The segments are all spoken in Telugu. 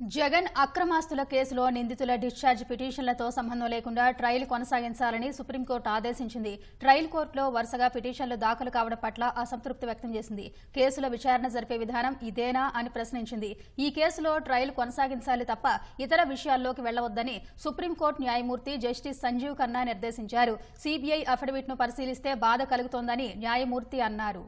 జగన్ అక్రమాస్తుల కేసులో నిందితుల డిశ్చార్జ్ పిటిషన్లతో సంబంధం లేకుండా ట్రయల్ కొనసాగించాలని సుప్రీంకోర్టు ఆదేశించింది. ట్రయల్ కోర్టులో వరుసగా పిటిషన్లు దాఖలు కావడం పట్ల అసంతృప్తి వ్యక్తం చేసింది. కేసుల విచారణ జరిపే విధానం ఇదేనా అని ప్రశ్నించింది. ఈ కేసులో ట్రయల్ కొనసాగించాలి తప్ప ఇతర విషయాల్లోకి వెళ్ళవద్దని సుప్రీంకోర్టు న్యాయమూర్తి జస్టిస్ సంజీవ్ ఖన్నా నిర్దేశించారు. సీబీఐ అఫిడవిట్ను పరిశీలిస్తే బాధ కలుగుతోందని న్యాయమూర్తి అన్నారు.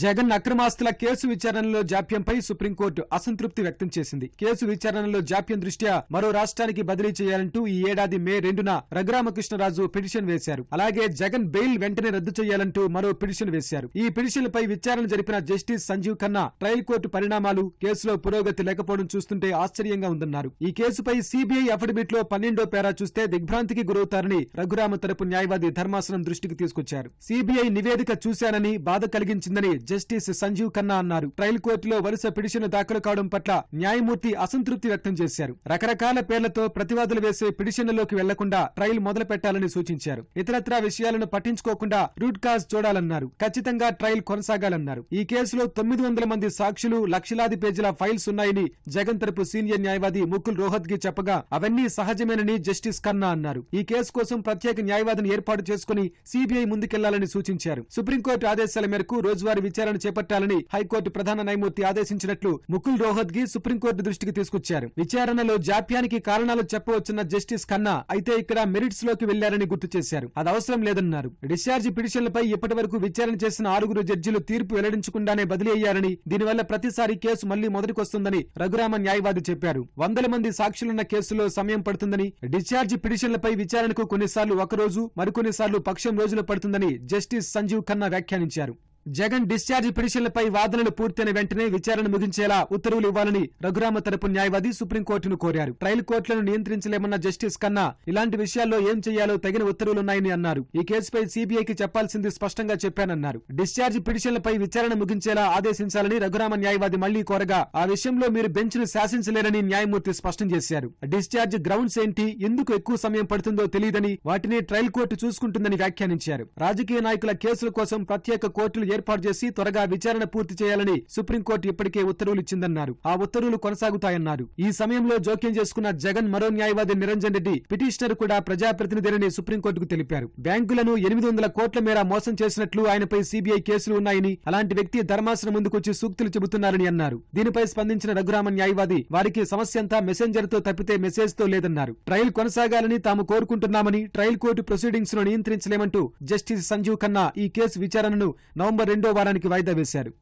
జగన్ అక్రమాస్తుల కేసు విచారణలో జాప్యంపై సుప్రీంకోర్టు అసంతృప్తి వ్యక్తం చేసింది. కేసు విచారణలో జాప్యం దృష్ట్యా మరో రాష్ట్రానికి బదిలీ చేయాలంటూ ఈ ఏడాది మే రెండున రఘురామకృష్ణరాజు పిటిషన్ వేశారు. అలాగే జగన్ బెయిల్ వెంటనే రద్దు చేయాలంటూ మరో పిటిషన్ వేశారు. ఈ పిటిషన్లపై విచారణ జరిపిన justice Sanjiv Khanna trial court పరిణామాలు కేసులో పురోగతి లేకపోవడం చూస్తుంటే ఆశ్చర్యంగా ఉందన్నారు. ఈ కేసుపై సీబీఐ అఫిడవిట్లో పన్నెండో పేరా చూస్తే దిగ్భ్రాంతికి గురవుతారని రఘురామ తరపు న్యాయవాది ధర్మాసనం దృష్టికి తీసుకొచ్చారు. సీబీఐ నివేదిక చూశానని బాధ కలిగించిందని జస్టిస్ సంజీవ్ ఖన్నా అన్నారు. ట్రయల్ కోర్టులో వరుస పిటిషన్ దాఖలు కావడం పట్ల న్యాయమూర్తి అసంతృప్తి వ్యక్తం చేశారు. రకరకాల పేర్లతో ప్రతివాదులు వేసే పిటిషన్లలోకి వెళ్ళకుండా ట్రయల్ మొదలు పెట్టాలని సూచించారు. ఇతరత్రా విషయాలను పట్టించుకోకుండా రూట్ కాజ్ చూడాలన్నారు. ఖచ్చితంగా ట్రయల్ కొనసాగాలన్నారు. ఈ కేసులో తొమ్మిది వందల మంది సాక్షులు లక్షలాది పేజీల ఫైల్స్ ఉన్నాయని జగన్ తరపు సీనియర్ న్యాయవాది ముకుల్ రోహత్గి చెప్పగా అవన్నీ సహజమేనని జస్టిస్ ఖన్నా అన్నారు. ఈ కేసు కోసం ప్రత్యేక న్యాయవాదిని ఏర్పాటు చేసుకుని సీబీఐ ముందుకెళ్ళాలని సూచించారు. సుప్రీంకోర్టు ఆదేశాల మేరకు రోజువారీ విచారణ చేపట్టాలని హైకోర్టు ప్రధాన న్యాయమూర్తి ఆదేశించినట్లు ముకుల్ రోహత్గి సుప్రీంకోర్టు దృష్టికి తీసుకొచ్చారు. విచారణలో జాప్యానికి కారణాలు చెప్పవచ్చున్న జస్టిస్ ఖన్నా అయితే ఇక్కడ మెరిట్స్లోకి వెళ్ళారని గుర్తు చేశారు. అది అవసరం లేదన్నారు. డిశ్చార్జ్ పిటిషన్లపై ఇప్పటి వరకు విచారణ చేసిన ఆరుగురు జడ్జిలు తీర్పు వెల్లడించకుండానే బదిలీ అయ్యారని దీనివల్ల ప్రతిసారి కేసు మళ్ళీ మొదటికొస్తుందని రఘురామ న్యాయవాది చెప్పారు. వందల మంది సాక్షులున్న కేసులో సమయం పడుతుందని డిశ్చార్జ్ పిటిషన్లపై విచారణకు కొన్నిసార్లు ఒక రోజు మరికొన్నిసార్లు పక్షం రోజులు పడుతుందని జస్టిస్ సంజీవ్ ఖన్నా వ్యాఖ్యానించారు. జగన్ డిశ్చార్జ్ పిటిషన్లపై వాదనలు పూర్తయిన వెంటనే విచారణ ముగించేలా ఉత్తర్వులు ఇవ్వాలని రఘురామ తరపు న్యాయవాది సుప్రీంకోర్టును కోరారు. ట్రయల్ కోర్టులను నియంత్రించలేమన్న జస్టిస్ కన్నా ఇలాంటి విషయాల్లో ఏం చేయాలో తగిన ఉత్తర్వులున్నాయని అన్నారు. ఈ కేసుపై సీబీఐకి చెప్పాల్సింది స్పష్టంగా చెప్పానన్నారు. డిశ్చార్జ్ పిటిషన్లపై విచారణ ముగించేలా ఆదేశించాలని రఘురామ న్యాయవాది మళ్ళీ కోరగా ఆ విషయంలో మీరు బెంచ్ను శాసించలేరని న్యాయమూర్తి స్పష్టం చేశారు. డిశ్చార్జ్ గ్రౌండ్స్ ఏంటి? ఎందుకు ఎక్కువ సమయం పడుతుందో తెలియదని వాటిని ట్రయల్ కోర్టు చూసుకుంటుందని వ్యాఖ్యానించారు. రాజకీయ నాయకుల కేసుల కోసం ప్రత్యేక కోర్టులు ఏర్పాటు చేసి త్వరగా విచారణ పూర్తి చేయాలని సుప్రీంకోర్టు ఇప్పటికే ఉత్తర్వులు ఇచ్చిందన్నారు ఆ ఉత్తర్వులు కొనసాగుతాయన్నారు. ఈ సమయంలో జోక్యం చేసుకున్న జగన్ మరో న్యాయవాది నిరంజన్ రెడ్డి పిటిషనర్ కూడా ప్రజాప్రతినిధిని సుప్రీంకోర్టుకు తెలిపారు. బ్యాంకులను ఎనిమిది వందల కోట్ల మేర మోసం చేసినట్లు ఆయనపై సీబీఐ కేసులు ఉన్నాయని అలాంటి వ్యక్తి ధర్మాసనం ముందుకొచ్చి సూక్తులు చెబుతున్నారని అన్నారు. దీనిపై స్పందించిన రఘురామన్ న్యాయవాది వారికి సమస్య అంతా మెసెంజర్తో తప్పితే మెసేజ్తో లేదన్నారు. ట్రయల్ కొనసాగాలని తాము కోరుకుంటున్నామని ట్రయల్ కోర్టు ప్రొసీడింగ్స్ను నియంత్రించలేమంటూ జస్టిస్ సంజీవ్ ఖన్నా ఈ కేసు విచారణను నవంబర్ నవంబర్ రెండో వారానికి వాయిదా వేశారు.